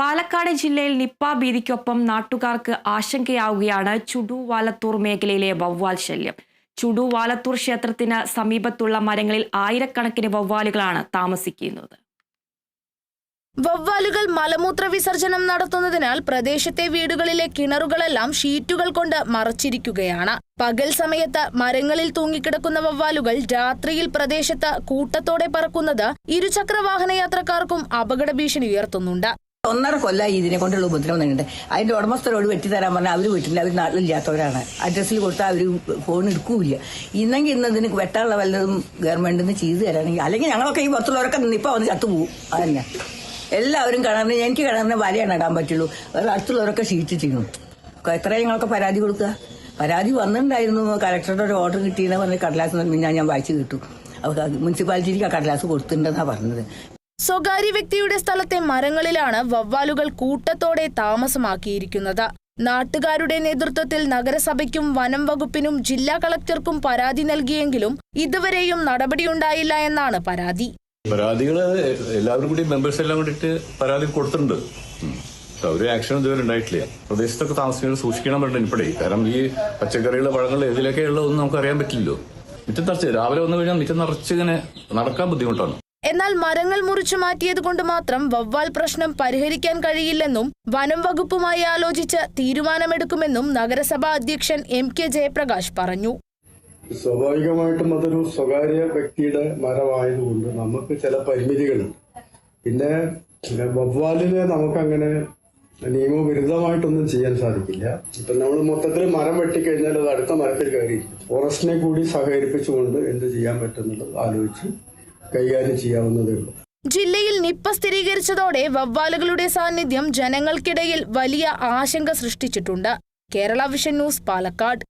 പാലക്കാട് ജില്ലയിൽ നിപ്പ ഭീതിക്കൊപ്പം നാട്ടുകാർക്ക് ആശങ്കയാവുകയാണ് ചുടുവാലത്തൂർ മേഖലയിലെ വവ്വാൽ ശല്യം. ചുടുവാലത്തൂർ ക്ഷേത്രത്തിന് സമീപത്തുള്ള മരങ്ങളിൽ ആയിരക്കണക്കിന് വവ്വാലുകളാണ് താമസിക്കുന്നത്. വവ്വാലുകൾ മലമൂത്ര വിസർജനം നടത്തുന്നതിനാൽ പ്രദേശത്തെ വീടുകളിലെ കിണറുകളെല്ലാം ഷീറ്റുകൾ കൊണ്ട് മറച്ചിരിക്കുകയാണ്. പകൽ സമയത്ത് മരങ്ങളിൽ തൂങ്ങിക്കിടക്കുന്ന വവ്വാലുകൾ രാത്രിയിൽ പ്രദേശത്ത് കൂട്ടത്തോടെ പറക്കുന്നത് ഇരുചക്ര വാഹന യാത്രക്കാർക്കും അപകട ഭീഷണി ഉയർത്തുന്നുണ്ട്. ഒന്നര കൊല്ലമായി ഇതിനെ കൊണ്ടുള്ള ഉപദ്രവം തന്നെ അതിന്റെ ഉടമസ്ഥരോട് വെട്ടിത്തരാൻ പറഞ്ഞാൽ അവർ വീട്ടിൽ അവർ നാട്ടിലില്ലാത്തവരാണ്. അഡ്രസ്സിൽ കൊടുത്താൽ അവർ ഫോൺ എടുക്കൂല ഇന്നെങ്കിൽ ഇന്ന് ഇതിന് വെട്ടാനുള്ള വല്ലതും ഗവൺമെന്റിൽ നിന്ന് ചെയ്തു തരാണെങ്കിൽ അല്ലെങ്കിൽ ഞങ്ങളൊക്കെ ഈ പുറത്തുള്ളവരൊക്കെ ഇപ്പൊ വന്ന് ചത്തുപോകും അതന്നെ എല്ലാവരും കിണറിന് എനിക്ക് കിണറിന് വലയാണ് ഇടാൻ പറ്റുള്ളൂ. വേറെ അടുത്തുള്ളവരൊക്കെ ഷീറ്റ് ചെയ്യണം എത്ര ഞങ്ങൾക്ക് പരാതി കൊടുക്കുക? പരാതി വന്നിട്ടുണ്ടായിരുന്നു. കലക്ടറുടെ ഒരു ഓർഡർ കിട്ടിയെന്ന് പറഞ്ഞ് കടലാസ് ഞാൻ ഞാൻ വായിച്ചു കിട്ടു. മുനിസിപ്പാലിറ്റിക്ക് ആ കടലാസ് കൊടുത്തിട്ടുണ്ടെന്നാണ് പറഞ്ഞത്. സ്വകാര്യ വ്യക്തിയുടെ സ്ഥലത്തെ മരങ്ങളിലാണ് വവ്വാലുകൾ കൂട്ടത്തോടെ താമസമാക്കിയിരിക്കുന്നത്. നാട്ടുകാരുടെ നേതൃത്വത്തിൽ നഗരസഭയ്ക്കും വനം വകുപ്പിനും ജില്ലാ കളക്ടർക്കും പരാതി നൽകിയെങ്കിലും ഇതുവരെയും നടപടിയുണ്ടായില്ല എന്നാണ് പരാതി. പരാതികൾ എല്ലാവരും കൂടി മെമ്പേഴ്സ് എല്ലാം കൂടിയിട്ട് പരാതി കൊടുത്തിട്ടുണ്ട്. ഒരു ആക്ഷൻ ഇതുവരെ ഉണ്ടായിട്ടില്ല. പ്രദേശത്തൊക്കെ താമസിക്കുന്നത് സൂക്ഷിക്കണം പറഞ്ഞു ഇപ്പോഴേ കാരണം ഈ പച്ചക്കറികൾ പഴങ്ങൾ ഏതിലൊക്കെ ഉള്ളതൊന്നും നമുക്ക് അറിയാൻ പറ്റില്ലല്ലോ. മുറ്റം നിറച്ച് രാവിലെ വന്നു കഴിഞ്ഞാൽ മുറ്റം നിറച്ച് ഇങ്ങനെ നടക്കാൻ ബുദ്ധിമുട്ടാണ്. എന്നാൽ മരങ്ങൾ മുറിച്ചു മാറ്റിയത് കൊണ്ട് മാത്രം വവ്വാൽ പ്രശ്നം പരിഹരിക്കാൻ കഴിയില്ലെന്നും വനം വകുപ്പുമായി ആലോചിച്ച് തീരുമാനമെടുക്കുമെന്നും നഗരസഭാ അധ്യക്ഷൻ എം കെ ജയപ്രകാശ് പറഞ്ഞു. സ്വാഭാവികമായിട്ടും അതൊരു സ്വകാര്യ വ്യക്തിയുടെ മരമായതുകൊണ്ട് നമുക്ക് ചില പരിമിതികളുണ്ട് പിന്നെ വവ്വാലിനെ നമുക്കങ്ങനെ നിയമവിരുദ്ധമായിട്ടൊന്നും ചെയ്യാൻ സാധിക്കില്ല. ഇപ്പൊ നമ്മൾ മൊത്തത്തിൽ മരം വെട്ടിക്കഴിഞ്ഞാൽ അത് അടുത്ത മരത്തിൽ കയറി ഫോറസ്റ്റിനെ കൂടി സഹകരിപ്പിച്ചുകൊണ്ട് എന്ത് ചെയ്യാൻ പറ്റുന്നുള്ളത് ആലോചിച്ച് കൈകാര്യം ചെയ്യാവുന്നതേ ഉള്ളൂ. ജില്ലയിൽ നിപ്പ സ്ഥിരീകരിച്ചതോടെ വവ്വാലുകളുടെ സാന്നിധ്യം ജനങ്ങൾക്കിടയിൽ വലിയ ആശങ്ക സൃഷ്ടിച്ചിട്ടുണ്ട്. Kerala vision news Palakkad.